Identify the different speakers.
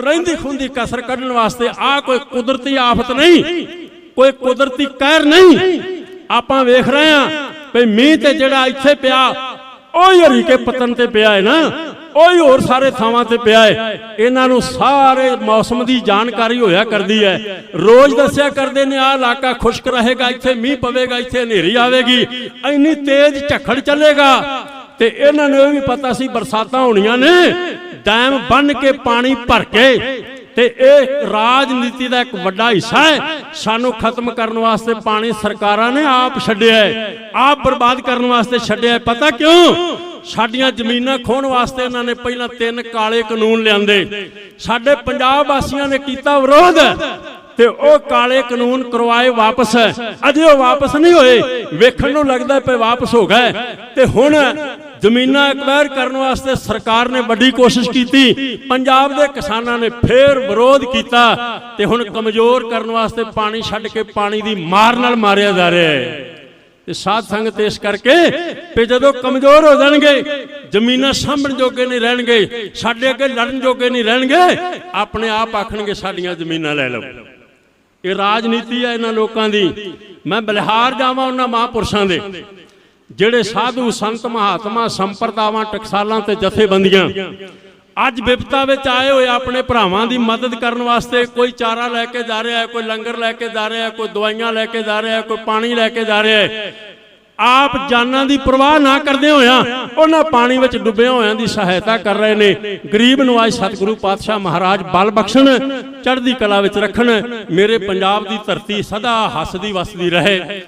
Speaker 1: ਰਹਿੰਦੀ ਖੁੰਦੀ ਕਸਰ ਕੱਢਣ ਵਾਸਤੇ ਆ ਕੋਈ ਕੁਦਰਤੀ ਆਫਤ ਨਹੀਂ, ਕੋਈ ਕੁਦਰਤੀ ਕਹਿਰ ਨਹੀਂ। ਆਪਾਂ ਵੇਖ ਰਹੇ ਆ ਵੀ ਮੀਂਹ ਤੇ ਜਿਹੜਾ ਇੱਥੇ ਪਿਆ, ਉਹ ਹੀ ਹਰੀਕੇ ਪਤਨ ਤੇ ਪਿਆ ਹੈ ਨਾ, ਉਹ ਹੀ ਹੋਰ ਸਾਰੇ ਥਾਵਾਂ ਤੇ ਪਿਆ ਹੈ। ਇਹਨਾਂ ਨੂੰ ਸਾਰੇ ਮੌਸਮ ਦੀ ਜਾਣਕਾਰੀ ਹੋਇਆ ਕਰਦੀ ਹੈ। ਰੋਜ਼ ਦੱਸਿਆ ਕਰਦੇ ਨੇ ਆ ਇਲਾਕਾ ਖੁਸ਼ਕ ਰਹੇਗਾ, ਇੱਥੇ ਮੀਂਹ ਪਵੇਗਾ, ਇੱਥੇ ਹਨੇਰੀ ਆਵੇਗੀ, ਇੰਨੀ ਤੇਜ਼ ਝੱਖੜ ਚੱਲੇਗਾ। ਤੇ ਇਹਨਾਂ ਨੂੰ ਇਹ ਵੀ ਪਤਾ ਸੀ, ਬਰਸਾਤਾਂ ਹੋਣੀਆਂ ਨੇ। ਡੈਮ ਬੰਨ ਕੇ ਪਾਣੀ ਭਰ ਕੇ ਤੇ ਇਹ ਰਾਜਨੀਤੀ ਦਾ ਇੱਕ ਵੱਡਾ ਹਿੱਸਾ ਹੈ। ਸਾਨੂੰ ਖਤਮ ਕਰਨ ਵਾਸਤੇ ਪਾਣੀ ਸਰਕਾਰਾਂ ਨੇ ਆਪ ਛੱਡਿਆ ਹੈ। ਆਪ ਬਰਬਾਦ ਕਰਨ ਵਾਸਤੇ ਛੱਡਿਆ ਹੈ। ਪਤਾ ਕਿਉਂ? ਸਾਡੀਆਂ ਜ਼ਮੀਨਾਂ ਖੋਣ ਵਾਸਤੇ ਇਹਨਾਂ ਨੇ ਪਹਿਲਾਂ ਤਿੰਨ ਕਾਲੇ ਕਾਨੂੰਨ ਲਿਆਂਦੇ। ਸਾਡੇ ਪੰਜਾਬ ਵਾਸੀਆਂ ਨੇ ਕੀਤਾ ਵਿਰੋਧ ਤੇ ਉਹ ਕਾਲੇ ਕਾਨੂੰਨ ਕਰਵਾਏ ਵਾਪਸ। ਅਜੇ ਉਹ ਵਾਪਸ ਨਹੀਂ ਹੋਏ। ਵੇਖਣ ਨੂੰ ਲੱਗਦਾ ਪਏ ਵਾਪਸ ਹੋ ਗਏ। ਤੇ ਹੁਣ ਜ਼ਮੀਨਾਂ ਐਕਵਾਇਰ ਕਰਨ ਵਾਸਤੇ ਸਰਕਾਰ ਨੇ ਵੱਡੀ ਕੋਸ਼ਿਸ਼ ਕੀਤੀ, ਪੰਜਾਬ ਦੇ ਕਿਸਾਨਾਂ ਨੇ ਫੇਰ ਵਿਰੋਧ ਕੀਤਾ ਤੇ ਹੁਣ ਕਮਜ਼ੋਰ ਕਰਨ ਵਾਸਤੇ ਪਾਣੀ ਛੱਡ ਕੇ ਪਾਣੀ ਦੀ ਮਾਰ ਨਾਲ ਮਾਰਿਆ ਜਾ ਰਿਹਾ ਹੈ। ਤੇ ਸਾਧ ਸੰਗਤ ਇਸ ਕਰਕੇ ਵੀ ਜਦੋਂ ਕਮਜ਼ੋਰ ਹੋ ਜਾਣਗੇ, ਜ਼ਮੀਨਾਂ ਸਾਂਭਣ ਜੋਗੇ ਨਹੀਂ ਰਹਿਣਗੇ, ਸਾਡੇ ਅੱਗੇ ਲੜਨ ਜੋਗੇ ਨਹੀਂ ਰਹਿਣਗੇ, ਆਪਣੇ ਆਪ ਆਖਣਗੇ ਸਾਡੀਆਂ ਜ਼ਮੀਨਾਂ ਲੈ ਲਓ। ਇਹ ਰਾਜਨੀਤੀ ਹੈ ਇਹਨਾਂ ਲੋਕਾਂ ਦੀ। ਮੈਂ ਬਲਿਹਾਰ ਜਾਵਾਂ ਉਹਨਾਂ ਮਹਾਂਪੁਰਸ਼ਾਂ ਦੇ। ਜਿਹੜੇ ਸਾਧੂ ਸੰਤ ਮਹਾਤਮਾ ਸੰਪਰਦਾਵਾਂ, ਟਕਸਾਲਾਂ ਤੇ ਜਥੇਬੰਦੀਆਂ, ਅੱਜ ਵਿਪਤਾ ਵਿੱਚ ਆਏ ਹੋਏ ਆਪਣੇ ਭਰਾਵਾਂ ਦੀ ਮਦਦ ਕਰਨ ਵਾਸਤੇ ਕੋਈ ਚਾਰਾ ਲੈ ਕੇ ਜਾ ਰਿਹਾ ਹੈ, ਕੋਈ ਲੰਗਰ ਲੈ ਕੇ ਜਾ ਰਿਹਾ ਹੈ, ਕੋਈ ਦਵਾਈਆਂ ਲੈ ਕੇ ਜਾ ਰਿਹਾ ਹੈ, ਕੋਈ ਪਾਣੀ ਲੈ ਕੇ ਜਾ ਰਿਹਾ ਹੈ, ਆਪ ਜਾਨਾਂ ਦੀ ਪਰਵਾਹ ਨਾ ਕਰਦੇ ਹੋਇਆਂ ਉਹਨਾਂ ਪਾਣੀ ਵਿੱਚ ਡੁੱਬੇ ਹੋਇਆਂ ਦੀ ਸਹਾਇਤਾ ਕਰ ਰਹੇ ਨੇ। ਗਰੀਬ ਨਵਾਜ ਸਤਿਗੁਰੂ ਪਾਤਸ਼ਾਹ ਮਹਾਰਾਜ ਬਲ ਬਖਸ਼ਣ, ਚੜ੍ਹਦੀ ਕਲਾ ਵਿੱਚ ਰੱਖਣ, ਮੇਰੇ ਪੰਜਾਬ ਦੀ ਧਰਤੀ ਸਦਾ ਹੱਸਦੀ ਵਸਦੀ ਰਹੇ।